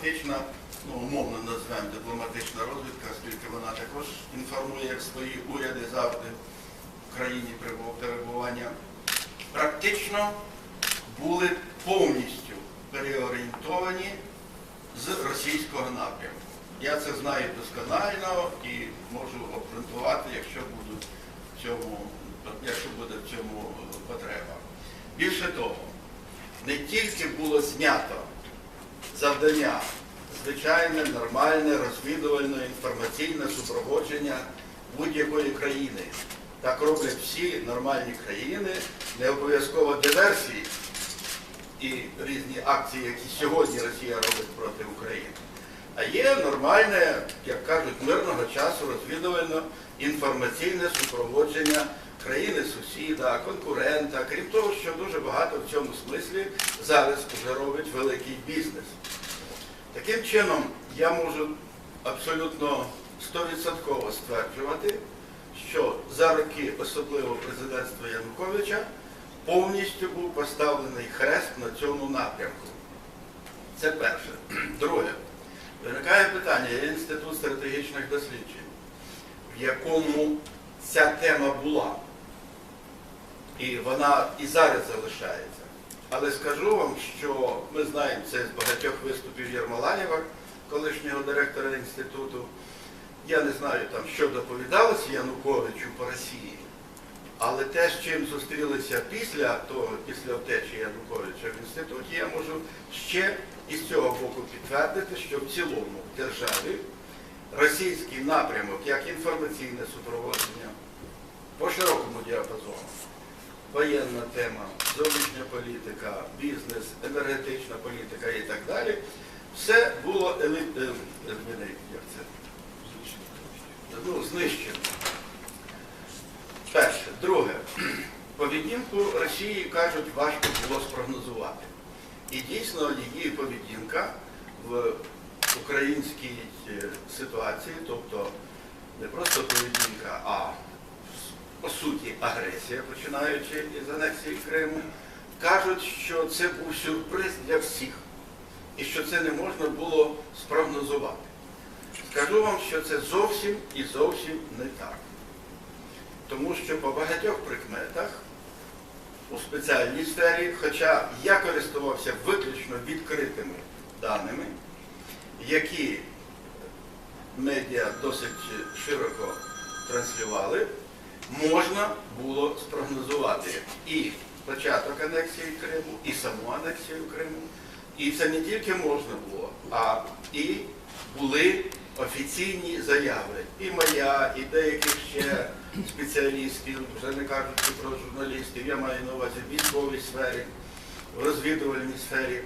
Фактично, ну, умовно назвемо дипломатична розвідка, оскільки вона також інформує свої уряди завжди в країні перебування, практично були повністю переорієнтовані з російського напрямку. Я це знаю досконально і можу обґрунтувати, якщо якщо буде в цьому потреба. Більше того, не тільки було знято завдання звичайне, нормальне, розвідувальне, інформаційне супроводження будь-якої країни. Так роблять всі нормальні країни, не обов'язково диверсії і різні акції, які сьогодні Росія робить проти України. А є нормальне, як кажуть, мирного часу розвідувально-інформаційне супроводження країни сусіда, конкурента, крім того, що дуже багато в цьому смислі зараз вже робить великий бізнес. Таким чином, я можу абсолютно 100% стверджувати, що за роки, особливо президентства Януковича, повністю був поставлений хрест на цьому напрямку. Це перше. Друге. Виникає питання, є інститут стратегічних досліджень, в якому ця тема була. І вона і зараз залишається. Але скажу вам, що ми знаємо це з багатьох виступів Єрмолаєва, колишнього директора інституту. Я не знаю там, що доповідалося Януковичу по Росії, але те, з чим зустрілися після того, після втечі Януковича в інституті, я можу ще із цього боку підтвердити, що в цілому в державі російський напрямок, як інформаційне супроводження по широкому діапазону, воєнна тема, зовнішня політика, бізнес, енергетична політика і так далі, все було ели... е, е, як це? Ну, знищено. Перше. Друге. Поведінку Росії, кажуть, важко було спрогнозувати. І дійсно її поведінка в українській е, ситуації, тобто не просто поведінка, а по суті агресія, починаючи із анексії Криму, кажуть, що це був сюрприз для всіх і що це не можна було спрогнозувати. Скажу вам, що це зовсім і зовсім не так. Тому що по багатьох прикметах у спеціальній сфері, хоча я користувався виключно відкритими даними, які медіа досить широко транслювали, можна було спрогнозувати і початок анексії Криму, і саму анексію Криму. І це не тільки можна було, а і були офіційні заяви. І моя, і деяких ще спеціалістів, вже не кажучи про журналістів, я маю на увазі в військовій сфері, в розвідувальній сфері.